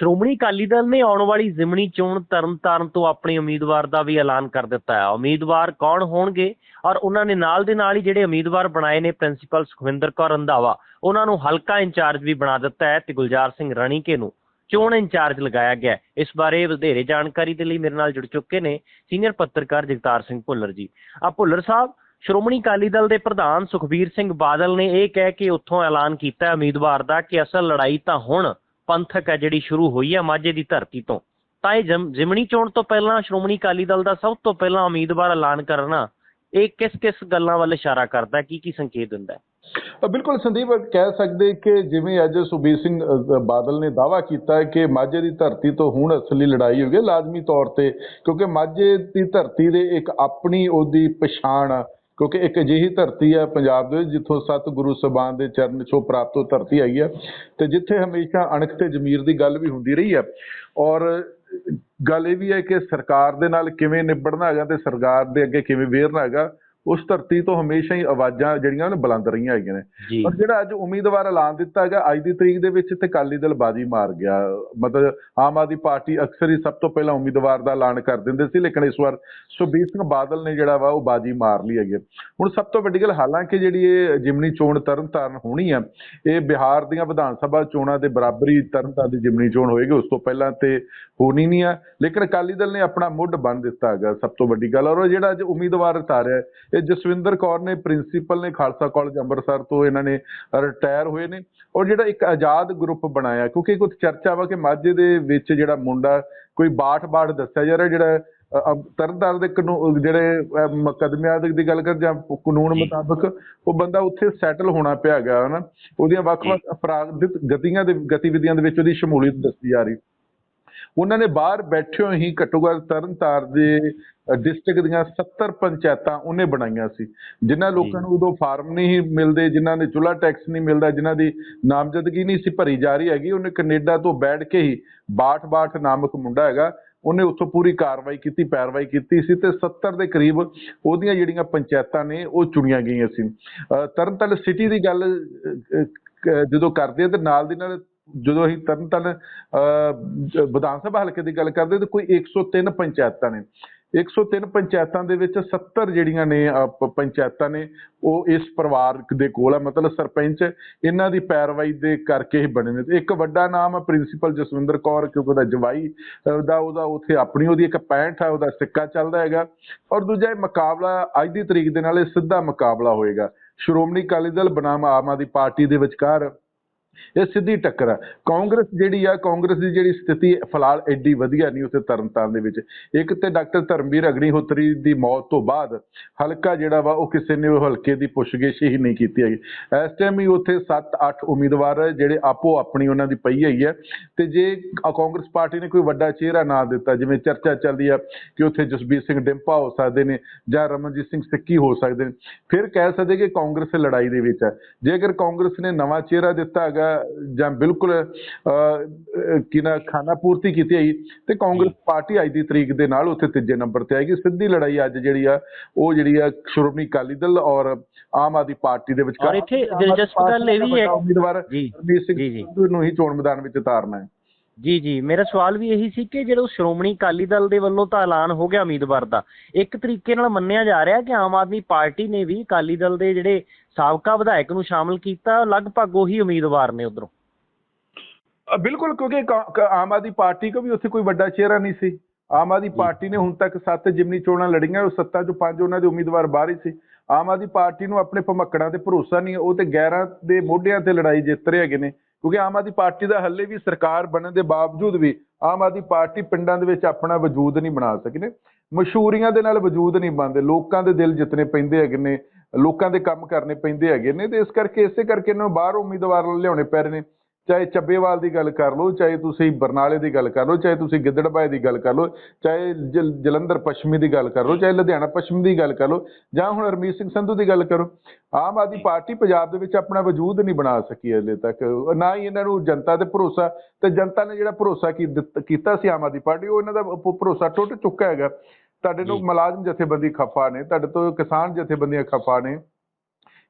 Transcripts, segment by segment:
ਸ਼੍ਰੋਮਣੀ ਅਕਾਲੀ ਦਲ ਨੇ ਆਉਣ ਵਾਲੀ ਜ਼ਿਮਨੀ ਚੋਣ ਤਰਨਤਾਰਨ ਤੋਂ ਆਪਣੇ ਉਮੀਦਵਾਰ ਦਾ ਵੀ ਐਲਾਨ ਕਰ ਦਿੱਤਾ ਹੈ। ਉਮੀਦਵਾਰ ਕੌਣ ਹੋਣਗੇ ਔਰ ਉਹਨਾਂ ਨੇ ਨਾਲ ਦੇ ਨਾਲ ਹੀ ਜਿਹੜੇ ਉਮੀਦਵਾਰ ਬਣਾਏ ਨੇ ਪ੍ਰਿੰਸੀਪਲ ਸੁਖਵਿੰਦਰ ਕੌਰ ਰੰਧਾਵਾ, ਉਹਨਾਂ ਨੂੰ ਹਲਕਾ ਇੰਚਾਰਜ ਵੀ ਬਣਾ ਦਿੱਤਾ ਹੈ ਤੇ ਗੁਲਜ਼ਾਰ ਸਿੰਘ ਰਣੀਕੇ ਨੂੰ ਚੋਣ ਇੰਚਾਰਜ ਲਗਾਇਆ ਗਿਆ ਇਸ ਬਾਰੇ ਵਧੇਰੇ ਜਾਣਕਾਰੀ ਦੇ ਲਈ ਮੇਰੇ ਨਾਲ ਜੁੜ ਚੁੱਕੇ ਨੇ ਸੀਨੀਅਰ ਪੱਤਰਕਾਰ ਜਗਤਾਰ ਸਿੰਘ ਭੁੱਲਰ ਜੀ। ਆ ਭੁੱਲਰ ਸਾਹਿਬ, ਸ਼੍ਰੋਮਣੀ ਅਕਾਲੀ ਦਲ ਦੇ ਪ੍ਰਧਾਨ ਸੁਖਬੀਰ ਸਿੰਘ ਬਾਦਲ ਨੇ ਇਹ ਕਹਿ ਕੇ ਉੱਥੋਂ ਐਲਾਨ ਕੀਤਾ ਉਮੀਦਵਾਰ ਦਾ ਕਿ ਅਸਲ ਲੜਾਈ ਤਾਂ ਹੁਣ ਪੰਥਕ ਹੈ ਜਿਹੜੀ ਸ਼ੁਰੂ ਹੋਈ ਹੈ ਮਾਝੇ ਦੀ ਧਰਤੀ ਤੋਂ। ਤਾਂ ਇਹ ਜਮ- ਜ਼ਿਮਨੀ ਚੋਣ ਤੋਂ ਪਹਿਲਾਂ ਸ਼੍ਰੋਮਣੀ ਅਕਾਲੀ ਦਲ ਦਾ ਸਭ ਤੋਂ ਪਹਿਲਾਂ ਉਮੀਦਵਾਰ ਐਲਾਨ ਕਰਨਾ, ਇਹ ਕਿਸ ਕਿਸ ਗੱਲਾਂ ਵੱਲ ਇਸ਼ਾਰਾ ਕਰਦਾ ਕੀ ਕੀ ਸੰਕੇਤ ਦਿੰਦਾ ਹੈ? ਬਿਲਕੁਲ ਸੰਦੀਪ, ਕਹਿ ਸਕਦੇ ਕਿ ਜਿਵੇਂ ਅੱਜ ਸੁਖਬੀਰ ਸਿੰਘ ਬਾਦਲ ਨੇ ਦਾਵਾ ਕੀਤਾ ਕਿ ਮਾਝੇ ਦੀ ਧਰਤੀ ਤੋਂ ਹੁਣ ਅਸਲੀ ਲੜਾਈ ਹੋਈ ਹੈ ਲਾਜ਼ਮੀ ਤੌਰ ਤੇ, ਕਿਉਂਕਿ ਮਾਝੇ ਦੀ ਧਰਤੀ ਦੇ ਇੱਕ ਆਪਣੀ ਉਹਦੀ ਪਛਾਣ ਕਿਉਂਕਿ ਇੱਕ ਅਜਿਹੀ ਧਰਤੀ ਹੈ ਪੰਜਾਬ ਦੇ ਜਿੱਥੋਂ ਸਤ ਗੁਰੂ ਸਬਾਨ ਦੇ ਚਰਨ ਛੋਹ ਪ੍ਰਾਪਤ ਤੋਂ ਧਰਤੀ ਆਈ ਹੈ ਤੇ ਜਿੱਥੇ ਹਮੇਸ਼ਾ ਅਣਖ ਤੇ ਜ਼ਮੀਰ ਦੀ ਗੱਲ ਵੀ ਹੁੰਦੀ ਰਹੀ ਹੈ। ਔਰ ਗੱਲ ਇਹ ਵੀ ਹੈ ਕਿ ਸਰਕਾਰ ਦੇ ਨਾਲ ਕਿਵੇਂ ਨਿਬੜਨਾ ਹੈਗਾ ਤੇ ਸਰਕਾਰ ਦੇ ਅੱਗੇ ਕਿਵੇਂ ਵੇਰਨਾ ਹੈਗਾ ਉਸ ਧਰਤੀ ਤੋਂ ਹਮੇਸ਼ਾ ਹੀ ਆਵਾਜ਼ਾਂ ਜਿਹੜੀਆਂ ਨੇ ਬੁਲੰਦ ਰਹੀਆਂ ਹੈਗੀਆਂ ਨੇ। ਪਰ ਜਿਹੜਾ ਅੱਜ ਉਮੀਦਵਾਰ ਐਲਾਨ ਦਿੱਤਾ ਹੈਗਾ ਅੱਜ ਦੀ ਤਰੀਕ ਦੇ ਵਿੱਚ ਤੇ ਅਕਾਲੀ ਦਲ ਬਾਜੀ ਮਾਰ ਗਿਆ। ਮਤਲਬ ਆਮ ਆਦਮੀ ਪਾਰਟੀ ਅਕਸਰ ਹੀ ਸਭ ਤੋਂ ਪਹਿਲਾਂ ਉਮੀਦਵਾਰ ਦਾ ਐਲਾਨ ਕਰ ਦਿੰਦੇ ਸੀ ਲੇਕਿਨ ਇਸ ਵਾਰ ਸੁਖਬੀਰ ਸਿੰਘ ਬਾਦਲ ਨੇ ਜਿਹੜਾ ਵਾ ਉਹ ਬਾਜੀ ਮਾਰ ਲਈ ਹੈਗੀ ਹੁਣ ਸਭ ਤੋਂ ਵੱਡੀ ਗੱਲ ਹਾਲਾਂਕਿ ਜਿਹੜੀ ਇਹ ਜਿਮਨੀ ਚੋਣ ਤਰਨਤਾਰਨ ਹੋਣੀ ਆ ਇਹ ਬਿਹਾਰ ਦੀਆਂ ਵਿਧਾਨ ਸਭਾ ਚੋਣਾਂ ਦੇ ਬਰਾਬਰੀ ਤਰਨਤਾਰਨ ਦੀ ਜਿਮਨੀ ਚੋਣ ਹੋਏਗੀ ਉਸ ਤੋਂ ਪਹਿਲਾਂ ਤੇ ਹੋਣੀ ਨਹੀਂ ਆ। ਲੇਕਿਨ ਅਕਾਲੀ ਦਲ ਨੇ ਆਪਣਾ ਮੁੱਢ ਬੰਨ ਦਿੱਤਾ ਹੈਗਾ ਸਭ ਤੋਂ ਵੱਡੀ ਗੱਲ ਔਰ ਜਿਹੜਾ ਅੱਜ ਉਮੀਦਵਾਰ ਉਤਾਰਿਆ ਇਹ ਜਸਵਿੰਦਰ ਕੌਰ ਨੇ ਪ੍ਰਿੰਸੀਪਲ ਨੇ ਖਾਲਸਾ ਕਾਲਜ ਅੰਮ੍ਰਿਤਸਰ ਤੋਂ ਇਹਨਾਂ ਨੇ ਰਿਟਾਇਰ ਹੋਏ ਨੇ ਔਰ ਜਿਹੜਾ ਇੱਕ ਆਜ਼ਾਦ ਗਰੁੱਪ ਬਣਾਇਆ ਕਿਉਂਕਿ ਕੁਝ ਚਰਚਾ ਵਾ ਕਿ ਮਾਝੇ ਦੇ ਵਿੱਚ ਜਿਹੜਾ ਮੁੰਡਾ ਕੋਈ ਬਾਠ ਬਾਠ ਦੱਸਿਆ ਜਾ ਰਿਹਾ ਜਿਹੜਾ ਤਰਨਤਾਰਨ ਦੇ ਕਾਨੂੰਨ ਜਿਹੜੇ ਮੁਕੱਦਮਿਆਂ ਦੀ ਗੱਲ ਕਰ ਜਾਂ ਕਾਨੂੰਨ। ਮੁਤਾਬਕ ਉਹ ਬੰਦਾ ਉੱਥੇ ਸੈਟਲ ਹੋਣਾ ਪਿਆ ਹੈਗਾ ਹਨਾ? ਉਹਦੀਆਂ ਵੱਖ-ਵੱਖ ਅਪਰਾਧਿਕ ਗਤੀਆਂ ਦੇ ਗਤੀਵਿਧੀਆਂ ਦੇ ਵਿੱਚ ਉਹਦੀ ਸ਼ਮੂਲੀਅਤ ਦੱਸੀ ਜਾ ਰਹੀ। ਉਹਨਾਂ ਨੇ ਬਾਹਰ ਬੈਠਿਓ ਹੀ ਘੱਟੋ ਘੱਟ ਤਰਨਤਾਰਨ ਦੇ ਡਿਸਟ੍ਰਿਕਟ ਦੀਆਂ 70 ਪੰਚਾਇਤਾਂ ਉਹਨੇ ਬਣਾਈਆਂ ਸੀ। ਜਿਨ੍ਹਾਂ ਲੋਕਾਂ ਨੂੰ ਉਦੋਂ ਫਾਰਮ ਨਹੀਂ ਮਿਲਦੇ ਜਿਨ੍ਹਾਂ ਦੇ ਚੁੱਲਾ ਟੈਕਸ ਨਹੀਂ ਮਿਲਦਾ ਜਿਨ੍ਹਾਂ ਦੀ ਨਾਮਜ਼ਦਗੀ ਨਹੀਂ ਸੀ ਭਰੀ ਜਾ ਰਹੀ ਹੈਗੀ ਉਹਨੇ ਕੈਨੇਡਾ ਤੋਂ ਬੈਠ ਕੇ ਹੀ ਬਾਠ ਬਾਠ ਨਾਮਕ ਮੁੰਡਾ ਹੈਗਾ ਉਹਨੇ ਉੱਥੋਂ ਪੂਰੀ ਕਾਰਵਾਈ ਕੀਤੀ ਪੈਰਵਾਈ ਕੀਤੀ ਸੀ ਤੇ 70 ਦੇ ਕਰੀਬ ਉਹਦੀਆਂ ਜਿਹੜੀਆਂ ਪੰਚਾਇਤਾਂ ਨੇ ਉਹ ਚੁਣੀਆਂ ਗਈਆਂ ਸੀ। ਤਰਨਤਾਰਨ ਸਿਟੀ ਦੀ ਗੱਲ ਜਦੋਂ ਕਰਦੇ ਆ ਤੇ ਨਾਲ ਦੀ ਨਾਲ ਜਦੋਂ ਅਸੀਂ ਤਰਨਤਾਰਨ ਅਹ, ਵਿਧਾਨ ਸਭਾ ਹਲਕੇ ਦੀ ਗੱਲ ਕਰਦੇ ਤਾਂ ਕੋਈ 103 ਪੰਚਾਇਤਾਂ ਨੇ। 103 ਪੰਚਾਇਤਾਂ ਦੇ ਵਿੱਚ 70 ਜਿਹੜੀਆਂ ਨੇ ਪੰਚਾਇਤਾਂ ਨੇ ਉਹ ਇਸ ਪਰਿਵਾਰ ਦੇ ਕੋਲ ਆ। ਮਤਲਬ ਸਰਪੰਚ ਇਹਨਾਂ ਦੀ ਪੈਰਵਾਈ ਦੇ ਕਰਕੇ ਹੀ ਬਣੇ ਨੇ। ਤੇ ਇੱਕ ਵੱਡਾ ਨਾਮ ਹੈ ਪ੍ਰਿੰਸੀਪਲ ਜਸਵਿੰਦਰ ਕੌਰ ਕਿਉਂਕਿ ਉਹਦਾ ਜਵਾਈ ਦਾ ਉਹਦਾ ਉੱਥੇ ਆਪਣੀ ਉਹਦੀ ਇੱਕ ਪੈਂਠ ਹੈ ਉਹਦਾ ਸਿੱਕਾ ਚੱਲਦਾ ਹੈਗਾ। ਔਰ ਦੂਜਾ ਇਹ ਮੁਕਾਬਲਾ ਅੱਜ ਦੀ ਤਰੀਕ ਦੇ ਨਾਲ ਇਹ ਸਿੱਧਾ ਮੁਕਾਬਲਾ ਹੋਏਗਾ। ਸ਼੍ਰੋਮਣੀ ਅਕਾਲੀ ਦਲ ਬਨਾਮ ਆਮ ਆਦਮੀ ਪਾਰਟੀ ਦੇ ਵਿਚਕਾਰ ਇਹ ਸਿੱਧੀ ਟੱਕਰ ਆ। ਕਾਂਗਰਸ ਜਿਹੜੀ ਆ, ਕਾਂਗਰਸ ਦੀ ਜਿਹੜੀ ਸਥਿਤੀ ਫਿਲਹਾਲ ਐਡੀ ਵਧੀਆ ਨਹੀਂ ਉੱਥੇ ਤਰਨਤਾਰਨ ਦੇ ਵਿੱਚ। ਇੱਕ ਤੇ ਡਾਕਟਰ ਧਰਮਵੀਰ ਅਗਨੀਹੋਤਰੀ ਦੀ ਮੌਤ ਤੋਂ ਬਾਅਦ ਹਲਕਾ ਜਿਹੜਾ ਵਾ, ਉਹ ਕਿਸੇ ਨੇ ਉਹ ਹਲਕੇ ਦੀ ਪੁੱਛਗਿੱਛ ਹੀ ਨਹੀਂ ਕੀਤੀ ਹੈਗੀ। ਇਸ ਟਾਈਮ ਹੀ ਉੱਥੇ 7-8 ਉਮੀਦਵਾਰ ਜਿਹੜੇ ਆਪੋ ਆਪਣੀ ਉਹਨਾਂ ਦੀ ਪਈ ਹੈਗੀ ਹੈ। ਤੇ ਜੇ ਕਾਂਗਰਸ ਪਾਰਟੀ ਨੇ ਕੋਈ ਵੱਡਾ ਚਿਹਰਾ ਨਾ ਦਿੱਤਾ, ਜਿਵੇਂ ਚਰਚਾ ਚੱਲਦੀ ਆ ਕਿ ਉੱਥੇ ਜਸਬੀਰ ਸਿੰਘ ਡਿੰਪਾ ਹੋ ਸਕਦੇ ਨੇ ਜਾਂ ਰਮਨਜੀਤ ਸਿੰਘ ਸਿੱਕੀ ਹੋ ਸਕਦੇ ਨੇ। ਫਿਰ ਕਹਿ ਸਕਦੇ ਕਿ ਕਾਂਗਰਸ ਲੜਾਈ ਦੇ ਵਿੱਚ ਹੈ। ਜੇਕਰ ਕਾਂਗਰਸ ਨੇ ਨਵਾਂ ਚਿਹਰਾ ਦਿੱਤਾ ਹੈਗਾ ਜਾਂ ਬਿਲਕੁਲ ਅਹ, ਅਹ, ਕੀ ਨਾ ਖਾਨਾ ਪੂਰਤੀ ਕੀਤੀ ਹੈ ਤੇ ਕਾਂਗਰਸ ਪਾਰਟੀ ਅੱਜ ਦੀ ਤਰੀਕ ਦੇ ਨਾਲ ਉੱਥੇ ਤੀਜੇ ਨੰਬਰ ਤੇ ਆਏਗੀ। ਸਿੱਧੀ ਲੜਾਈ ਅੱਜ ਜਿਹੜੀ ਆ ਉਹ ਜਿਹੜੀ ਆ ਸ਼੍ਰੋਮਣੀ ਅਕਾਲੀ ਦਲ ਔਰ ਆਮ ਆਦਮੀ ਪਾਰਟੀ ਦੇ ਵਿਚਕਾਰ ਔਰ ਇੱਥੇ ਦਿਲਚਸਪ ਗੱਲ ਇਹ ਵੀ ਹੈ- ਉਮੀਦਵਾਰ ਜੀ ਰਣਜੀਤ ਸਿੰਘ ਜੀ, ਜੀ। ਸੰਧੂ ਨੂੰ ਹੀ ਚੋਣ ਮੈਦਾਨ ਵਿੱਚ ਉਤਾਰਨਾ ਹੈ। ਜੀ ਜੀ। ਮੇਰਾ ਸਵਾਲ ਵੀ ਇਹੀ ਸੀ ਕਿ ਜਦੋਂ ਸ਼੍ਰੋਮਣੀ ਅਕਾਲੀ ਦਲ ਦੇ ਵੱਲੋਂ ਤਾਂ ਐਲਾਨ ਹੋ ਗਿਆ ਉਮੀਦਵਾਰ ਦਾ ਇੱਕ ਤਰੀਕੇ ਨਾਲ ਮੰਨਿਆ ਜਾ ਰਿਹਾ ਕਿ ਆਮ ਆਦਮੀ ਪਾਰਟੀ ਨੇ ਵੀ ਅਕਾਲੀ ਦਲ ਦੇ ਜਿਹੜੇ ਸਾਬਕਾ ਵਿਧਾਇਕ ਨੂੰ ਸ਼ਾਮਲ ਕੀਤਾ ਲਗਭਗ ਉਹੀ ਉਮੀਦਵਾਰ ਨੇ ਉਧਰੋਂ? ਬਿਲਕੁਲ ਕਿਉਂਕਿ ਆਮ ਆਦਮੀ ਪਾਰਟੀ ਕੋ ਵੀ ਉੱਥੇ ਕੋਈ ਵੱਡਾ ਚਿਹਰਾ ਨਹੀਂ ਸੀ। ਆਮ ਆਦਮੀ ਪਾਰਟੀ ਨੇ ਹੁਣ ਤੱਕ ਸੱਤ ਜਿਮਨੀ ਚੋਣਾਂ ਲੜੀਆਂ ਉਹ ਸੱਤਾਂ ਚੋਂ ਪੰਜ ਉਹਨਾਂ ਦੇ ਉਮੀਦਵਾਰ ਬਾਹਰ ਹੀ ਸੀ। ਆਮ ਆਦਮੀ ਪਾਰਟੀ ਨੂੰ ਆਪਣੇ ਭਮੱਕੜਾਂ ਤੇ ਭਰੋਸਾ ਨਹੀਂ ਉਹ ਤੇ ਗੈਰਾਂ ਦੇ ਮੋਢਿਆਂ ਤੇ ਲੜਾਈ ਜਿੱਤ ਰਹੇ ਹੈਗੇ ਨੇ। ਕਿਉਂਕਿ ਆਮ ਆਦਮੀ ਪਾਰਟੀ ਦਾ ਹੱਲੇ ਵੀ ਸਰਕਾਰ ਬਣਨ ਦੇ ਬਾਵਜੂਦ ਵੀ ਆਮ ਆਦਮੀ ਪਾਰਟੀ ਪਿੰਡਾਂ ਦੇ ਵਿੱਚ ਆਪਣਾ ਵਜੂਦ ਨਹੀਂ ਬਣਾ ਸਕੀ ਨੇ। ਮਸ਼ਹੂਰੀਆਂ ਦੇ ਨਾਲ ਵਜੂਦ ਨਹੀਂ ਬਣਦੇ। ਲੋਕਾਂ ਦੇ ਦਿਲ ਜਿੱਤਨੇ ਪੈਂਦੇ ਹੈਗੇ ਨੇ, ਲੋਕਾਂ ਦੇ ਕੰਮ ਕਰਨੇ ਪੈਂਦੇ ਹੈਗੇ ਨੇ ਤੇ ਇਸ ਕਰਕੇ ਇਸੇ ਕਰਕੇ ਇਹਨਾਂ ਨੂੰ ਬਾਹਰ ਉਮੀਦਵਾਰ ਲਿਆਉਣੇ ਪੈ ਰਹੇ ਨੇ। ਚਾਹੇ ਚੱਬੇਵਾਲ ਦੀ ਗੱਲ ਕਰ ਲਓ ਚਾਹੇ ਤੁਸੀਂ ਬਰਨਾਲੇ ਦੀ ਗੱਲ ਕਰ ਲਓ ਚਾਹੇ ਤੁਸੀਂ ਗਿੱਦੜਬਾਏ ਦੀ ਗੱਲ ਕਰ ਲਓ ਚਾਹੇ ਜਲ- ਜਲੰਧਰ ਪੱਛਮੀ ਦੀ ਗੱਲ ਕਰ ਲਓ ਚਾਹੇ ਲੁਧਿਆਣਾ ਪੱਛਮੀ ਦੀ ਗੱਲ ਕਰ ਲਓ ਜਾਂ ਹੁਣ ਰਮੀਤ ਸਿੰਘ ਸੰਧੂ ਦੀ ਗੱਲ ਕਰੋ ਆਮ ਆਦਮੀ ਪਾਰਟੀ ਪੰਜਾਬ ਦੇ ਵਿੱਚ ਆਪਣਾ ਵਜੂਦ ਨਹੀਂ ਬਣਾ ਸਕੀ ਅਜੇ ਤੱਕ ਨਾ ਹੀ ਇਹਨਾਂ ਨੂੰ ਜਨਤਾ ਤੇ ਭਰੋਸਾ ਤੇ ਜਨਤਾ ਨੇ ਜਿਹੜਾ ਭਰੋਸਾ ਕੀ ਦਿੱਤ- ਕੀਤਾ ਸੀ ਆਮ ਆਦਮੀ ਪਾਰਟੀ ਉਹ ਇਹਨਾਂ ਦਾ ਭ- ਭਰੋਸਾ ਟੁੱਟ ਚੁੱਕਾ ਹੈਗਾ ਤੁਹਾਡੇ ਨੂੰ ਜੀ। ਮੁਲਾਜ਼ਮ ਜਥੇਬੰਦੀ ਖਫਾ ਨੇ ਤੁਹਾਡੇ ਤੋਂ ਕਿਸਾਨ ਜਥੇਬੰਦੀਆਂ ਖਫਾ ਨੇ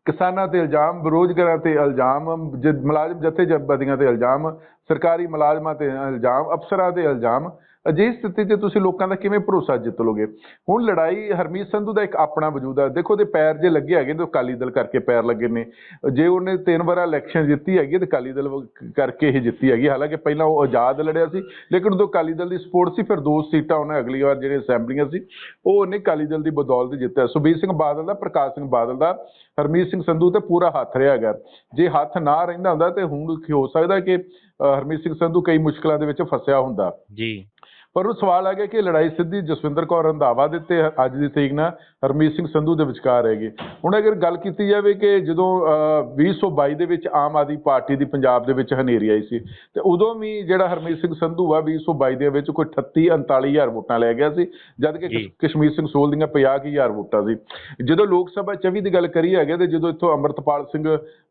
ਕਿਸਾਨਾਂ ਤੇ ਇਲਜ਼ਾਮ, ਬੇਰੁਜ਼ਗਾਰਾਂ ਤੇ ਇਲਜ਼ਾਮ, ਜ- ਮੁਲਾਜ਼ਮ ਜਥੇਬੰਦੀਆਂ ਤੇ ਇਲਜ਼ਾਮ, ਸਰਕਾਰੀ ਮੁਲਾਜ਼ਮਾਂ ਤੇ ਇਲਜ਼ਾਮ, ਅਫਸਰਾਂ ਤੇ ਇਲਜ਼ਾਮ ਅਜਿਹੀ ਸਥਿਤੀ 'ਚ ਤੁਸੀਂ ਲੋਕਾਂ ਦਾ ਕਿਵੇਂ ਭਰੋਸਾ ਜਿੱਤ ਲੋਗੇ? ਹੁਣ ਲੜਾਈ ਹਰਮੀਤ ਸੰਧੂ ਦਾ ਇੱਕ ਆਪਣਾ ਵਜੂਦ ਹੈ ਦੇਖੋ, ਉਹਦੇ ਪੈਰ ਜੇ ਲੱਗੇ ਹੈਗੇ ਤੇ ਅਕਾਲੀ ਦਲ ਕਰਕੇ ਪੈਰ ਲੱਗੇ ਨੇ। ਜੇ ਉਹਨੇ ਤਿੰਨ ਵਾਰ ਇਲੈਕਸ਼ਨ ਜਿੱਤੀ ਹੈਗੀ, ਤੇ ਅਕਾਲੀ ਦਲ ਕਰਕੇ ਹੀ ਜਿੱਤੀ ਹੈਗੀ। ਹਾਲਾਂਕਿ ਪਹਿਲਾਂ ਉਹ ਆਜ਼ਾਦ ਲੜਿਆ ਸੀ, ਲੇਕਿਨ ਉਦੋਂ ਅਕਾਲੀ ਦਲ ਦੀ ਸਪੋਰਟ ਸੀ, ਫਿਰ ਦੋ ਸੀਟਾਂ ਉਹਨੇ ਅਗਲੀ ਵਾਰ ਜਿਹੜੇ ਅਸੈਂਬਲੀਆਂ ਸੀ, ਉਹ ਉਹਨੇ ਅਕਾਲੀ ਦਲ ਦੀ ਬਦੌਲਤ ਜਿੱਤਿਆ। ਸੁਖਬੀਰ ਸਿੰਘ ਬਾਦਲ ਦਾ, ਪ੍ਰਕਾਸ਼ ਸਿੰਘ ਬਾਦਲ ਦਾ, ਹਰਮੀਤ ਸਿੰਘ ਸੰਧੂ ਤੇ ਪੂਰਾ ਹੱਥ ਰਿਹਾ ਹੈਗਾ। ਜੇ ਹੱਥ ਨਾ ਰਹਿੰਦਾ ਹੁੰਦਾ ਤੇ ਹੁਣ ਹੋ ਸਕਦਾ ਕਿ ਹਰਮੀਤ ਸਿੰਘ ਸੰਧੂ ਕਈ ਮੁਸ਼ਕਲਾਂ ਦੇ ਵਿੱਚ ਫਸਿਆ ਹੁੰਦਾ। ਜੀ। ਪਰ ਉਹ ਸਵਾਲ ਆ ਗਿਆ ਕਿ ਲੜਾਈ ਸਿੱਧੀ ਜਸਵਿੰਦਰ ਕੌਰ ਰੰਧਾਵਾ ਦੇ ਤੇ ਅੱਜ ਦੀ ਤਰੀਕ ਨਾਲ ਹਰਮੀਤ ਸਿੰਘ ਸੰਧੂ ਦੇ ਵਿਚਕਾਰ ਹੈਗੀ। ਹੁਣ ਅਗਰ ਗੱਲ ਕੀਤੀ ਜਾਵੇ ਕਿ ਜਦੋਂ ਅਹ, 2022 ਦੇ ਵਿੱਚ ਆਮ ਆਦਮੀ ਪਾਰਟੀ ਦੀ ਪੰਜਾਬ ਦੇ ਵਿੱਚ ਹਨੇਰੀ ਆਈ ਸੀ ਤੇ ਉਦੋਂ ਵੀ ਜਿਹੜਾ ਹਰਮੀਤ ਸਿੰਘ ਸੰਧੂ ਆ 2022 ਦੇ ਵਿੱਚ ਕੋਈ 38 39000 ਵੋਟਾਂ ਲੈ ਗਿਆ ਸੀ ਜਦ ਕਿ ਕਸ਼ਮੀਰ ਸਿੰਘ ਸੋਲ ਦੀਆਂ 50000 ਵੋਟਾਂ ਸੀ। ਜਦੋਂ ਲੋਕ ਸਭਾ 24 ਦੀ ਗੱਲ ਕਰੀ ਹੈਗੇ ਤੇ ਜਦੋਂ ਇੱਥੋਂ ਅੰਮ੍ਰਿਤਪਾਲ ਸਿੰਘ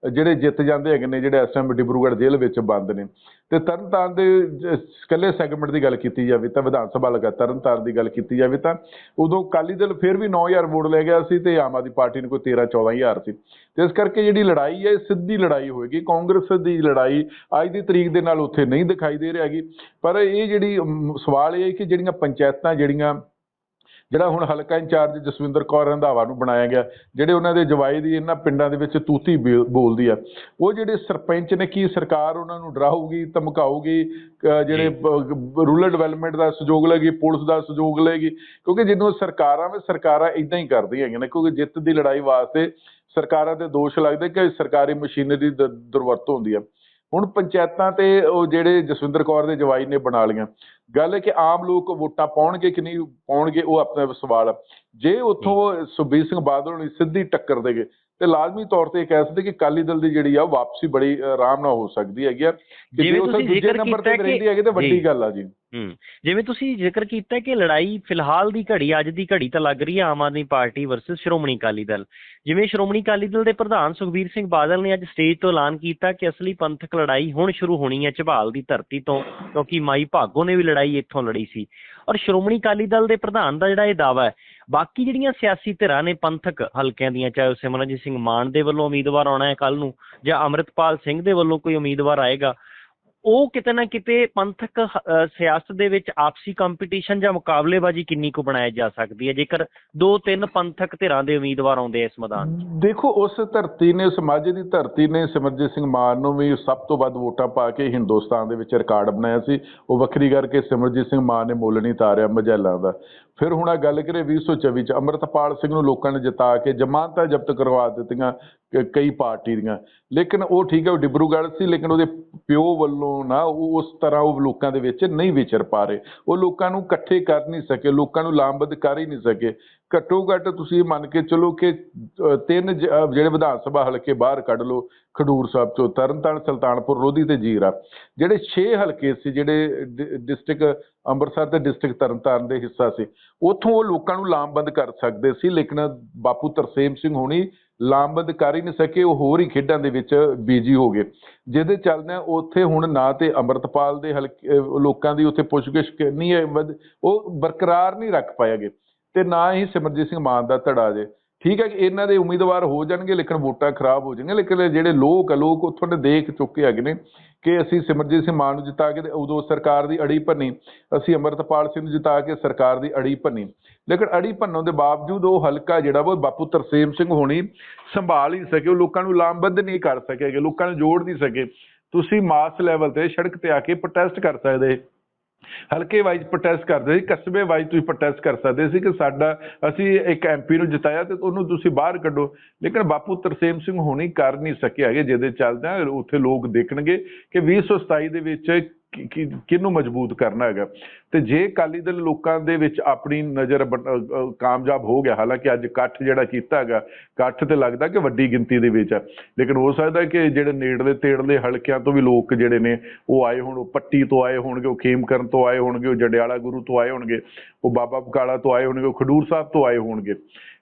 ਜਿਹੜੇ ਜਿੱਤ ਜਾਂਦੇ ਹੈਗੇ ਨੇ ਜਿਹੜੇ ਇਸ ਟਾਈਮ ਡਿਬਰੂਗੜ੍ਹ ਜੇਲ੍ਹ ਵਿੱਚ ਬੰਦ ਨੇ ਤੇ ਤਰਨਤਾਰਨ ਦੇ ਇਕੱਲੇ ਸੈਗਮੈਂਟ ਦੀ ਗੱਲ ਕੀਤੀ ਜਾਵੇ ਤਾਂ ਵਿਧਾਨ ਸਭਾ ਲਗਾ ਤਰਨਤਾਰਨ ਦੀ ਗੱਲ ਕੀਤੀ ਜਾਵੇ ਤਾਂ ਉਦੋਂ ਅਕਾਲੀ ਦਲ ਫਿਰ ਵੀ 9000 ਵੋਟ ਲੈ ਗਿਆ ਸੀ ਤੇ ਆਮ ਆਦਮੀ ਪਾਰਟੀ ਨੂੰ ਕੋਈ 13 14000 ਸੀ। ਤੇ ਇਸ ਕਰਕੇ ਜਿਹੜੀ ਲੜਾਈ ਹੈ, ਇਹ ਸਿੱਧੀ ਲੜਾਈ ਹੋਏਗੀ। ਕਾਂਗਰਸ ਦੀ ਲੜਾਈ ਅੱਜ ਦੀ ਤਰੀਕ ਦੇ ਨਾਲ ਉੱਥੇ ਨਹੀਂ ਦਿਖਾਈ ਦੇ ਰਹੀ ਹੈਗੀ। ਪਰ ਇਹ ਜਿਹੜੀ ਸਵਾਲ ਇਹ ਹੈ ਕਿ ਜਿਹੜੀਆਂ ਪੰਚਾਇਤਾਂ, ਜਿਹੜੀਆਂ ਜਿਹੜਾ ਹੁਣ ਹਲਕਾ ਇੰਚਾਰਜ ਜਸਵਿੰਦਰ ਕੌਰ ਰੰਧਾਵਾ ਨੂੰ ਬਣਾਇਆ ਗਿਆ ਜਿਹੜੇ ਉਹਨਾਂ ਦੇ ਜਵਾਈ ਦੀ ਇਹਨਾਂ ਪਿੰਡਾਂ ਦੇ ਵਿੱਚ ਤੂਤੀ ਬੋਲਦੀ ਆ ਉਹ ਜਿਹੜੇ ਸਰਪੰਚ ਨੇ ਕੀ ਸਰਕਾਰ ਉਹਨਾਂ ਨੂੰ ਡਰਾਊਗੀ ਧਮਕਾਊਗੀ ਜਿਹੜੇ ਰੂਰਲ ਡਿਵੈਲਪਮੈਂਟ ਦਾ ਸਹਿਯੋਗ ਲਏਗੀ ਪੁਲਿਸ ਦਾ ਸਹਿਯੋਗ ਲਏਗੀ ਕਿਉਂਕਿ ਜਦੋਂ ਸਰਕਾਰਾਂ ਵਿੱਚ ਸਰਕਾਰਾਂ ਇਦਾਂ ਹੀ ਕਰਦੀਆਂ ਹੈਗੀਆਂ ਨੇ ਕਿਉਂਕਿ ਜਿੱਤ ਦੀ ਲੜਾਈ ਵਾਸਤੇ ਸਰਕਾਰਾਂ ਤੇ ਦੋਸ਼ ਲੱਗਦੇ ਕਿ ਸਰਕਾਰੀ ਮਸ਼ੀਨਰੀ ਦੀ ਦ- ਦੁਰਵਰਤੋਂ ਹੁੰਦੀ ਆ। ਹੁਣ ਪੰਚਾਇਤਾਂ ਤੇ ਉਹ ਜਿਹੜੇ ਜਸਵਿੰਦਰ ਕੌਰ ਦੇ ਜਵਾਈ ਨੇ ਬਣਾ ਲਈਆਂ। ਗੱਲ ਹੈ ਕਿ ਆਮ ਲੋਕ ਵੋਟਾਂ ਪਾਉਣਗੇ ਕਿ ਨਹੀਂ, ਪਾਉਣਗੇ ਉਹ ਆਪਣਾ ਸਵਾਲ ਆ। ਜੇ ਉੱਥੋਂ ਸੁਖਬੀਰ ਸਿੰਘ ਬਾਦਲ ਨੂੰ ਸਿੱਧੀ ਟੱਕਰ ਦੇ ਗਏ ਤੇ ਲਾਜ਼ਮੀ ਤੌਰ ਤੇ ਕਹਿ ਸਕਦੇ ਕਿ ਅਕਾਲੀ ਦਲ ਦੀ ਜਿਹੜੀ ਆ ਵਾਪਸੀ ਬੜੀ ਆਰਾਮ ਨਾਲ ਹੋ ਸਕਦੀ ਹੈਗੀ ਆ। ਕਿ ਜੇ ਜਿਵੇਂ ਤੁਸੀਂ ਦੂਜੇ ਜ਼ਿਕਰ ਨੰਬਰ ਕੀਤਾ ਤੇ ਕਿ- ਰਹਿੰਦੀ ਹੈਗੀ ਤਾਂ ਵੱਡੀ। ਗੱਲ ਆ ਜੀ। ਹੂੰ ਜਿਵੇਂ ਤੁਸੀਂ ਜ਼ਿਕਰ ਕੀਤਾ ਕਿ ਲੜਾਈ ਫਿਲਹਾਲ ਦੀ ਘੜੀ ਅੱਜ ਦੀ ਘੜੀ ਤਾਂ ਲੱਗ ਰਹੀ ਹੈ ਆਮ ਆਦਮੀ ਪਾਰਟੀ ਵਰਸਸ ਸ਼੍ਰੋਮਣੀ ਅਕਾਲੀ ਦਲ। ਜਿਵੇਂ ਸ਼੍ਰੋਮਣੀ ਅਕਾਲੀ ਦਲ ਦੇ ਪ੍ਰਧਾਨ ਸੁਖਬੀਰ ਸਿੰਘ ਬਾਦਲ ਨੇ ਅੱਜ ਸਟੇਜ ਤੋਂ ਐਲਾਨ ਕੀਤਾ ਕਿ ਅਸਲੀ ਪੰਥਕ ਲੜਾਈ ਹੁਣ ਸ਼ੁਰੂ ਹੋਣੀ ਹੈ ਝਬਾਲ ਦੀ ਧਰਤੀ ਤੋਂ ਕਿਉਂਕਿ ਮਾਈ ਭਾਗੋ ਨੇ ਵੀ ਲੜਾਈ ਇੱਥੋਂ ਲੜੀ ਸੀ। ਔਰ ਸ਼੍ਰੋਮਣੀ ਅਕਾਲੀ ਦਲ ਦੇ ਪ੍ਰਧਾਨ ਦਾ ਜਿਹੜਾ ਇਹ ਦਾਵਾ ਹੈ ਬਾਕੀ ਜਿਹੜੀਆਂ ਸਿਆਸੀ ਧਿਰਾਂ ਨੇ ਪੰਥਕ ਹਲਕਿਆਂ ਦੀਆਂ, ਚਾਹੇ ਉਹ ਸਿਮਰਨਜੀਤ ਸਿੰਘ ਮਾਨ ਦੇ ਵੱਲੋਂ ਉਮੀਦਵਾਰ ਆਉਣਾ ਹੈ ਕੱਲ ਨੂੰ ਜਾਂ ਅਮਰਿਤਪਾਲ ਸਿੰਘ ਦੇ ਵੱਲੋਂ ਕੋਈ ਉਮੀਦਵਾਰ ਆਏਗਾ, ਉਹ ਕਿਤੇ ਨਾ ਕਿਤੇ ਪੰਥਕ ਸਿਆਸਤ ਦੇ ਵਿੱਚ ਆਪਸੀ ਕੰਪੀਟੀਸ਼ਨ ਜਾਂ ਮੁਕਾਬਲੇਬਾਜ਼ੀ ਕਿੰਨੀ ਕੁ ਬਣਾਈ ਜਾ ਸਕਦੀ ਹੈ? ਜੇਕਰ ਦੋ ਤਿੰਨ ਪੰਥਕ ਧਿਰਾਂ ਦੇ ਉਮੀਦਵਾਰ ਆਉਂਦੇ ਆ ਇਸ ਮੈਦਾਨ 'ਚ। ਦੇਖੋ, ਉਸ ਧਰਤੀ ਨੇ, ਸਮਾਜ ਦੀ ਧਰਤੀ ਨੇ ਸਿਮਰਜੀਤ ਸਿੰਘ ਮਾਨ ਨੂੰ ਵੀ ਸਭ ਤੋਂ ਵੱਧ ਵੋਟਾਂ ਪਾ ਕੇ ਹਿੰਦੁਸਤਾਨ ਦੇ ਵਿੱਚ ਰਿਕਾਰਡ ਬਣਾਇਆ ਸੀ। ਉਹ ਵੱਖਰੀ ਕਰਕੇ ਸਿਮਰਜੀਤ ਸਿੰਘ ਮਾਨ ਨੇ ਮੁੱਲ ਨਹੀਂ ਤਾਰਿਆ ਮਜੈਲਾਂ ਦਾ। ਫਿਰ ਹੁਣ ਆ ਗੱਲ ਕਰੇ 2024 ਚ, ਅੰਮ੍ਰਿਤਪਾਲ ਸਿੰਘ ਨੂੰ ਲੋਕਾਂ ਨੇ ਜਿਤਾ ਕੇ ਜ਼ਮਾਨਤਾਂ ਜ਼ਬਤ ਕਰਵਾ ਦਿੱਤੀਆਂ ਕਈ ਪਾਰਟੀ ਦੀਆਂ। ਲੇਕਿਨ ਉਹ ਠੀਕ ਹੈ ਉਹ ਡਿਬਰੂਗੜ੍ਹ ਸੀ, ਲੇਕਿਨ ਉਹਦੇ ਪਿਓ ਵੱਲੋਂ ਨਾ ਉਹ ਉਸ ਤਰ੍ਹਾਂ ਉਹ ਲੋਕਾਂ ਦੇ ਵਿੱਚ ਨਹੀਂ ਵਿਚਰ ਪਾ ਰਹੇ। ਉਹ ਲੋਕਾਂ ਨੂੰ ਇਕੱਠੇ ਕਰ ਨਹੀਂ ਸਕੇ, ਲੋਕਾਂ ਨੂੰ ਲਾਮਬਦ ਕਰ ਹੀ ਨਹੀਂ ਸਕੇ। ਘੱਟੋ ਘੱਟ ਤੁਸੀਂ ਮੰਨ ਕੇ ਚਲੋ ਕਿ ਤਿੰਨ ਜਿਹੜੇ ਵਿਧਾਨ ਸਭਾ ਹਲਕੇ ਬਾਹਰ ਕੱਢ ਲਓ, ਖਡੂਰ ਸਾਹਿਬ ਚੋਂ ਤਰਨਤਾਰਨ, ਸੁਲਤਾਨਪੁਰ, ਲੋਧੀ ਤੇ ਜੀਰਾ। ਜਿਹੜੇ 6 ਹਲਕੇ ਸੀ, ਜਿਹੜੇ ਡਿਸਟ੍ਰਿਕਟ ਅੰਮ੍ਰਿਤਸਰ ਤੇ ਡਿਸਟ੍ਰਿਕਟ ਤਰਨਤਾਰਨ ਦੇ ਹਿੱਸਾ ਸੀ, ਉੱਥੋਂ ਉਹ ਲੋਕਾਂ ਨੂੰ ਲਾਮਬੰਦ ਕਰ ਸਕਦੇ ਸੀ, ਲੇਕਿਨ ਬਾਪੂ ਤਰਸੇਮ ਸਿੰਘ ਹੋਣੀ ਲਾਮਬੰਦ ਕਰ ਹੀ ਨਹੀਂ ਸਕੇ, ਉਹ ਹੋਰ ਹੀ ਖੇਡਾਂ ਦੇ ਵਿੱਚ ਬੀਜੀ ਹੋ ਗਏ। ਜਿਹਦੇ ਚੱਲਦੇ ਉੱਥੇ ਹੁਣ ਨਾ ਤੇ ਅੰਮ੍ਰਿਤਪਾਲ ਦੇ ਹਲਕੇ ਲੋਕਾਂ ਦੀ ਉੱਥੇ ਪੁੱਛਗਿੱਛ ਕਰਨੀ ਹੈ ਉਹ ਬਰਕਰਾਰ ਨਹੀਂ ਰੱਖ ਪਾਏਗੇ ਤੇ ਨਾ ਹੀ ਸਿਮਰਜੀਤ ਸਿੰਘ ਮਾਨ ਦਾ ਧੜਾ ਜੇ। ਠੀਕ ਹੈ ਕਿ ਇਹਨਾਂ ਦੇ ਉਮੀਦਵਾਰ ਹੋ ਜਾਣਗੇ, ਲੇਕਿਨ ਵੋਟਾਂ ਖਰਾਬ ਹੋ ਜਾਣਗੀਆਂ। ਲੇਕਿਨ ਜਿਹੜੇ ਲੋਕ ਆ, ਲੋਕ ਉੱਥੋਂ ਦੇ ਦੇਖ ਚੁੱਕੇ ਹੈਗੇ ਨੇ ਕਿ ਅਸੀਂ ਸਿਮਰਜੀਤ ਸਿੰਘ ਮਾਨ ਨੂੰ ਜਿਤਾ ਕੇ ਉਦੋਂ ਸਰਕਾਰ ਦੀ ਅੜੀ ਭੰਨੀ। ਅਸੀਂ ਅੰਮ੍ਰਿਤਪਾਲ ਸਿੰਘ ਨੂੰ ਜਿਤਾ ਕੇ ਸਰਕਾਰ ਦੀ ਅੜੀ ਭੰਨੀ। ਲੇਕਿਨ ਅੜੀ ਭੰਨਣ ਦੇ ਬਾਵਜੂਦ ਉਹ ਹਲਕਾ ਜਿਹੜਾ ਵਾ, ਉਹ ਬਾਪੂ ਤਰਸੇਮ ਸਿੰਘ ਹੋਣੀ ਸੰਭਾਲ ਹੀ ਸਕੇ। ਉਹ ਲੋਕਾਂ ਨੂੰ ਲਾਮਬੰਦ ਨਹੀਂ ਕਰ ਸਕੇ ਲੋਕਾਂ ਨੂੰ ਜੋੜ ਨਹੀਂ ਸਕੇ। ਤੁਸੀਂ ਮਾਸ ਲੈਵਲ ਤੇ ਸੜਕ ਤੇ ਆ ਕੇ ਪ੍ਰੋਟੈਸਟ ਕਰ ਸਕਦੇ। ਹਲਕੇ ਵਾਈਜ਼ ਪ੍ਰੋਟੈਸਟ ਕਰਦੇ ਸੀ, ਕਸਬੇ ਵਾਈਜ਼ ਤੁਸੀਂ ਪ੍ਰੋਟੈਸਟ ਕਰ ਸਕਦੇ ਸੀ ਕਿ ਸਾਡਾ, ਅਸੀਂ ਇੱਕ ਐਮਪੀ ਨੂੰ ਜਿਤਾਇਆ ਤੇ ਉਹਨੂੰ ਤੁਸੀਂ ਬਾਹਰ ਕੱਢੋ। ਲੇਕਿਨ ਬਾਪੂ ਤਰਸੇਮ ਸਿੰਘ ਹੋਣੀ ਕਰ ਨਹੀਂ ਸਕਿਆ ਹੈਗੇ, ਜਿਹਦੇ ਚੱਲਦਾ ਉੱਥੇ ਲੋਕ ਦੇਖਣਗੇ ਕਿ 2027 ਦੇ ਵਿੱਚ ਕਿਹਨੂੰ ਮਜ਼ਬੂਤ ਕਰਨਾ ਹੈਗਾ? ਤੇ ਜੇ ਅਕਾਲੀ ਦਲ ਲੋਕਾਂ ਦੇ ਵਿੱਚ ਆਪਣੀ ਨਜ਼ਰ ਕਾਮਯਾਬ ਹੋ ਗਿਆ, ਹਾਲਾਂਕਿ ਅੱਜ ਇਕੱਠ ਜਿਹੜਾ ਕੀਤਾ ਹੈਗਾ, ਇਕੱਠ ਤੇ ਲੱਗਦਾ ਕਿ ਵੱਡੀ ਗਿਣਤੀ ਦੇ ਵਿੱਚ ਆ ਲੇਕਿਨ ਹੋ ਸਕਦਾ ਕਿ ਜਿਹੜੇ ਨੇੜਲੇ ਤੇੜਲੇ ਹਲਕਿਆਂ ਤੋਂ ਵੀ ਲੋਕ ਜਿਹੜੇ ਨੇ, ਉਹ ਆਏ ਹੋਣ, ਉਹ ਪੱਟੀ ਤੋਂ ਆਏ ਹੋਣਗੇ, ਉਹ ਖੇਮਕਰਨ ਤੋਂ ਆਏ ਹੋਣਗੇ, ਉਹ ਜੰਡਿਆਲਾ ਗੁਰੂ ਤੋਂ ਆਏ ਹੋਣਗੇ, ਉਹ ਬਾਬਾ ਬਕਾਲਾ ਤੋਂ ਆਏ ਹੋਣਗੇ, ਉਹ ਖਡੂਰ ਸਾਹਿਬ ਤੋਂ ਆਏ ਹੋਣਗੇ।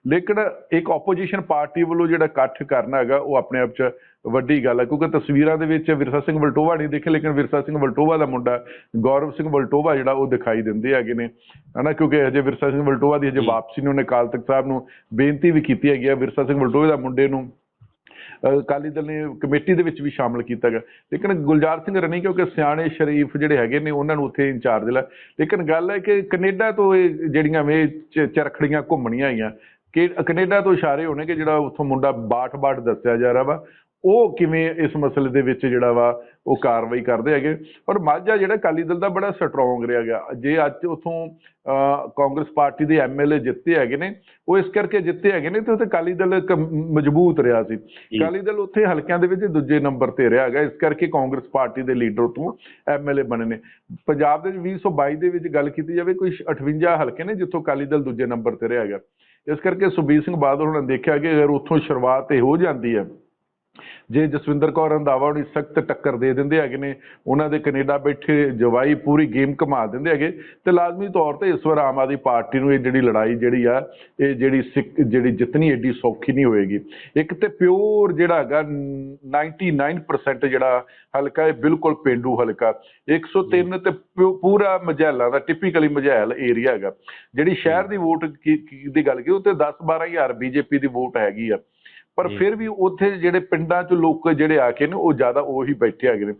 ਲੇਕਿਨ ਇੱਕ ਆਪੋਜੀਸ਼ਨ ਪਾਰਟੀ ਵੱਲੋਂ ਜਿਹੜਾ ਇਕੱਠ ਕਰਨਾ ਹੈਗਾ ਉਹ ਆਪਣੇ ਆਪ 'ਚ ਵੱਡੀ ਗੱਲ ਹੈ ਕਿਉਂਕਿ ਤਸਵੀਰਾਂ ਦੇ ਵਿੱਚ ਵਿਰਸਾ ਸਿੰਘ ਵਲਟੋਵਾ ਨਹੀਂ ਦਿਖੇ ਲੇਕਿਨ ਵਿਰਸਾ ਸਿੰਘ ਵਲਟੋਵਾ ਦਾ ਮੁੰਡਾ ਗੌਰਵ ਸਿੰਘ ਵਲਟੋਵਾ ਜਿਹੜਾ ਉਹ ਦਿਖਾਈ ਦਿੰਦੇ ਹੈਗੇ ਨੇ ਹਨਾ ਕਿਉਂਕਿ ਹਜੇ ਵਿਰਸਾ ਸਿੰਘ ਵਲਟੋਵਾ ਦੀ ਹਜੇ। ਵਾਪਸੀ ਨੂੰ ਉਹਨੇ ਅਕਾਲ ਤਖਤ ਸਾਹਿਬ ਨੂੰ ਬੇਨਤੀ ਵੀ ਕੀਤੀ ਹੈਗੀ ਆ ਵਿਰਸਾ ਸਿੰਘ ਵਲਟੋਵੇ ਦਾ ਮੁੰਡੇ ਨੂੰ ਅਕਾਲੀ ਦਲ ਨੇ ਕਮੇਟੀ ਦੇ ਵਿੱਚ ਵੀ ਸ਼ਾਮਲ ਕੀਤਾ ਗਿਆ ਲੇਕਿਨ ਗੁਲਜ਼ਾਰ ਸਿੰਘ ਰਣੀ ਕਿਉਂਕਿ ਸਿਆਣੇ ਸ਼ਰੀਫ ਜਿਹੜੇ ਹੈਗੇ ਨੇ ਉਹਨਾਂ ਨੂੰ ਉੱਥੇ ਇੰਚਾਰਜ ਲਾ ਲੇਕਿਨ ਗੱਲ ਹੈ ਕਿ ਕੈਨੇਡਾ ਤੋਂ ਇਹ ਜਿਹੜੀਆਂ ਵੇ ਚਰਖੜੀਆਂ ਘੁੰਮਣੀਆਂ ਆਈਆਂ ਕਿ ਕੈਨੇਡਾ ਤੋਂ ਇਸ਼ਾਰੇ ਹੋਣੇ ਕਿ ਜਿਹੜਾ ਉੱਥੋਂ ਮੁੰਡਾ ਬਾਟ-ਬਾਟ ਦੱਸਿਆ ਜਾ ਰਿਹਾ ਵਾ ਉਹ ਕਿਵੇਂ ਇਸ ਮਸਲੇ ਦੇ ਵਿੱਚ ਜਿਹੜਾ ਵਾ ਉਹ ਕਾਰਵਾਈ ਕਰਦੇ ਹੈਗੇ। ਔਰ ਮਾਝਾ ਜਿਹੜਾ ਅਕਾਲੀ ਦਲ ਦਾ ਬੜਾ ਸਟਰੋਂਗ ਰਿਹਾ ਗਿਆ। ਜੇ ਅੱਜ ਉਥੋਂ ਕਾਂਗਰਸ ਪਾਰਟੀ ਦੇ ਐਮਐਲਏ ਜਿੱਤੇ ਹੈਗੇ ਨੇ ਉਹ ਇਸ ਕਰਕੇ ਜਿੱਤੇ ਹੈਗੇ ਨੇ ਤੇ ਉੱਥੇ ਅਕਾਲੀ ਦਲ ਮਜ਼ਬੂਤ ਰਿਹਾ ਸੀ। ਅਕਾਲੀ ਦਲ ਉੱਥੇ ਹਲਕਿਆਂ ਦੇ ਵਿੱਚ ਦੂਜੇ ਨੰਬਰ ਤੇ ਰਿਹਾ ਹੈਗਾ। ਇਸ ਕਰਕੇ ਕਾਂਗਰਸ ਪਾਰਟੀ ਦੇ ਲੀਡਰ ਉਤੋਂ ਐਮਐਲਏ ਬਣੇ ਨੇ। ਪੰਜਾਬ ਦੇ ਵਿੱਚ 2022 ਦੇ ਵਿੱਚ ਗੱਲ ਕੀਤੀ ਜਾਵੇ ਕੋਈ 58 ਹਲਕੇ ਨੇ ਜਿੱਥੋਂ ਅਕਾਲੀ ਦਲ ਦੂਜੇ ਨੰਬਰ ਤੇ ਰਿਹਾ ਹੈਗਾ। ਇਸ ਕਰਕੇ ਸੁਖਬੀਰ ਸਿੰਘ ਬਾਦਲ ਉਹਨਾਂ ਦੇਖਿਆ ਕਿ ਅਗਰ ਉੱਥੋਂ ਸ਼ੁਰੂਆਤ ਇਹ ਹੋ ਜਾਂਦੀ ਹੈ ਜੇ ਜਸਵਿੰਦਰ ਕੌਰ ਰੰਧਾਵਾ ਨੂੰ ਸਖਤ ਟੱਕਰ ਦੇ ਦਿੰਦੇ ਹੈਗੇ ਨੇ, ਉਹਨਾਂ ਦੇ ਕੈਨੇਡਾ ਬੈਠੇ ਜਵਾਈ ਪੂਰੀ ਗੇਮ ਘੁਮਾ ਦਿੰਦੇ ਹੈਗੇ, ਤੇ ਲਾਜ਼ਮੀ ਤੌਰ ਤੇ ਇਸ ਵਾਰ ਆਮ ਆਦਮੀ ਪਾਰਟੀ ਨੂੰ ਇਹ ਜਿਹੜੀ ਲੜਾਈ ਜਿਹੜੀ ਆ, ਇਹ ਜਿਹੜੀ ਸਿੱਖ, ਜਿਹੜੀ ਜਿੱਤਣੀ ਏਡੀ ਸੌਖੀ ਨਹੀਂ ਹੋਏਗੀ। ਇੱਕ ਤੇ ਪਿਓਰ ਜਿਹੜਾ ਹੈਗਾ 99% ਜਿਹੜਾ ਹਲਕਾ ਹੈ ਬਿਲਕੁਲ ਪੇਂਡੂ ਹਲਕਾ। 103 ਤੇ ਪਿਓ- ਪੂਰਾ ਮਝੈਲਾਂ ਦਾ ਟਿਪੀਕਲੀ ਮਜ਼ੈਲ ਏਰੀਆ ਹੈਗਾ। ਜਿਹੜੀ ਸ਼ਹਿਰ ਦੀ ਵੋਟ ਕੀ- ਦੀ ਗੱਲ ਕੀ ਉਹ ਤੇ 10 12000 ਬੀਜੇਪੀ ਦੀ ਵੋਟ ਹੈਗੀ ਆ। ਪਰ। ਫਿਰ ਵੀ ਉੱਥੇ ਜਿਹੜੇ ਪਿੰਡਾਂ 'ਚ ਲੋਕ ਜਿਹੜੇ ਆ ਕੇ ਨੇ ਉਹ ਜ਼ਿਆਦਾ ਉਹੀ ਬੈਠੇ ਹੈਗੇ ਨੇ।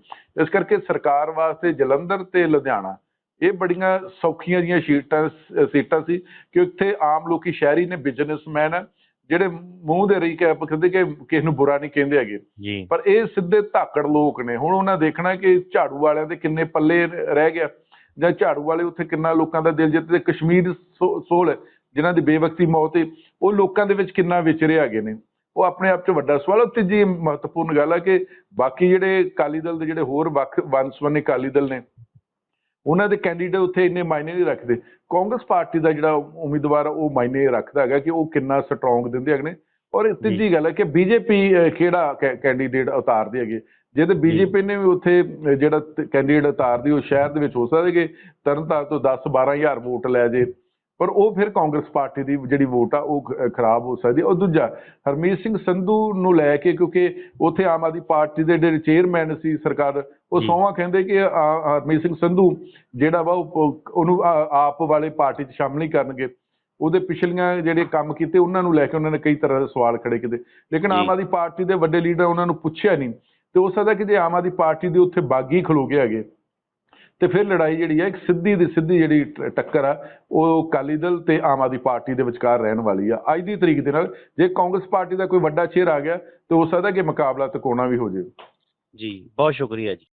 ਇਸ ਕਰਕੇ ਸਰਕਾਰ ਵਾਸਤੇ ਜਲੰਧਰ ਤੇ ਲੁਧਿਆਣਾ ਇਹ ਬੜੀਆਂ ਸੌਖੀਆਂ ਜੀਆਂ ਸੀਟਾਂ ਸੀਟਾਂ ਸੀ ਕਿ ਉੱਥੇ ਆਮ ਲੋਕੀ ਸ਼ਹਿਰੀ ਨੇ ਬਿਜ਼ਨਸਮੈਨ ਆ ਜਿਹੜੇ ਮੂੰਹ ਦੇ ਰਹੀ ਕਿ ਕਹਿੰਦੇ ਕਿ ਕਿਸੇ ਨੂੰ ਬੁਰਾ ਨਹੀਂ ਕਹਿੰਦੇ ਹੈਗੇ। ਪਰ ਇਹ ਸਿੱਧੇ ਧਾਕੜ ਲੋਕ ਨੇ। ਹੁਣ ਉਹਨਾਂ ਦੇਖਣਾ ਕਿ ਝਾੜੂ ਵਾਲਿਆਂ ਦੇ ਕਿੰਨੇ ਪੱਲੇ ਰਹਿ ਗਿਆ। ਜਾਂ ਝਾੜੂ ਵਾਲੇ ਉੱਥੇ ਕਿੰਨਾ ਲੋਕਾਂ ਦਾ ਦਿਲ ਜਿੱਤਦੇ। ਕਸ਼ਮੀਰ ਸੋਲ ਜਿਨ੍ਹਾਂ ਦੀ ਬੇਵਕਤੀ ਮੌਤ ਹੈ ਉਹ ਲੋਕਾਂ ਦੇ ਵਿੱਚ ਕਿੰਨਾ ਵਿਚਰੇ ਹੈਗੇ ਨੇ। ਉਹ ਆਪਣੇ ਆਪ 'ਚ ਵੱਡਾ ਸਵਾਲ ਹੈ ਤੇ ਜੀ ਮਹੱਤਵਪੂਰਨ ਗੱਲ ਹੈ ਕਿ ਬਾਕੀ ਜਿਹੜੇ ਅਕਾਲੀ ਦਲ ਦੇ ਜਿਹੜੇ ਹੋਰ ਵੱਖ ਵੰਸਵਨੇ ਅਕਾਲੀ ਦਲ ਨੇ ਉਹਨਾਂ ਦੇ ਕੈਂਡੀਡੇਟ ਉੱਥੇ ਇੰਨੇ ਮਾਇਨੇ ਨਹੀਂ ਰੱਖਦੇ। ਕਾਂਗਰਸ ਪਾਰਟੀ ਦਾ ਜਿਹੜਾ ਉਮੀਦਵਾਰ ਉਹ ਮਾਇਨੇ ਰੱਖਦਾ ਹੈਗਾ ਕਿ ਉਹ ਕਿੰਨਾ ਸਟਰੋਂਗ ਦਿੰਦੇ ਹੈਗੇ ਨੇ। ਔਰ ਇਹ ਤੀਜੀ ਗੱਲ ਹੈ ਕਿ ਬੀਜੇਪੀ ਕਿਹੜਾ ਕੈਂਡੀਡੇਟ ਉਤਾਰਦੀ ਹੈਗੀ? ਜੇ। ਤੇ ਬੀਜੇਪੀ ਨੇ ਵੀ ਉੱਥੇ ਜਿਹੜਾ ਕੈਂਡੀਡੇਟ ਉਤਾਰਦੀ ਉਹ ਸ਼ਹਿਰ ਦੇ ਵਿੱਚ ਹੋ ਸਕਦਾ ਕਿ ਤਰਨਤਾਰਨ ਤੋਂ 10 12000 ਵੋਟ ਲੈ ਜੇ। ਪਰ ਉਹ ਫਿਰ ਕਾਂਗਰਸ ਪਾਰਟੀ ਦੀ ਜਿਹੜੀ ਵੋਟ ਆ ਉਹ ਖਰਾਬ ਹੋ ਸਕਦੀ ਹੈ ਔਰ ਦੂਜਾ ਹਰਮੀਤ ਸਿੰਘ ਸੰਧੂ ਨੂੰ ਲੈ ਕੇ ਕਿਉਂਕਿ ਉੱਥੇ ਆਮ ਆਦਮੀ ਪਾਰਟੀ ਦੇ ਜਿਹੜੇ ਚੇਅਰਮੈਨ ਸੀ ਸਰਕਾਰ ਉਹ। ਸੋਹਾਂ ਕਹਿੰਦੇ ਕਿ ਹਰਮੀਤ ਸਿੰਘ ਸੰਧੂ ਜਿਹੜਾ ਵਾ ਉਹ ਉਹਨੂੰ ਆਪ ਵਾਲੇ ਪਾਰਟੀ 'ਚ ਸ਼ਾਮਲ ਨਹੀਂ ਕਰਨਗੇ ਉਹਦੇ ਪਿਛਲੀਆਂ ਜਿਹੜੇ ਕੰਮ ਕੀਤੇ ਉਹਨਾਂ ਨੂੰ ਲੈ ਕੇ ਉਹਨਾਂ ਨੇ ਕਈ ਤਰ੍ਹਾਂ ਦੇ ਸਵਾਲ ਖੜੇ ਕੀਤੇ ਲੇਕਿਨ ਆਮ ਜੀ। ਆਦਮੀ ਪਾਰਟੀ ਦੇ ਵੱਡੇ ਲੀਡਰ ਉਹਨਾਂ ਨੂੰ ਪੁੱਛਿਆ ਨਹੀਂ ਤੇ ਹੋ ਸਕਦਾ ਕਿ ਜੇ ਆਮ ਆਦਮੀ ਪਾਰਟੀ ਦੇ ਉੱਥੇ ਬਾਗੀ ਖਲੋ ਗਏ ਹੈਗੇ ਤੇ ਫਿਰ ਲੜਾਈ ਜਿਹੜੀ ਹੈ ਇੱਕ ਸਿੱਧੀ ਦੀ ਸਿੱਧੀ ਜਿਹੜੀ ਟੱਕਰ ਆ, ਉਹ ਅਕਾਲੀ ਦਲ ਤੇ ਆਮ ਆਦਮੀ ਪਾਰਟੀ ਦੇ ਵਿਚਕਾਰ ਰਹਿਣ ਵਾਲੀ ਆ। ਅੱਜ ਦੀ ਤਰੀਕ ਦੇ ਨਾਲ ਜੇ ਕਾਂਗਰਸ ਪਾਰਟੀ ਦਾ ਕੋਈ ਵੱਡਾ ਚਿਹਰਾ ਆ ਗਿਆ, ਤੇ ਹੋ ਸਕਦਾ ਕਿ ਮੁਕਾਬਲਾ ਤਕੋਣਾ ਵੀ ਹੋ ਜਾਵੇ। ਜੀ, ਬਹੁਤ ਸ਼ੁਕਰੀਆ ਜੀ।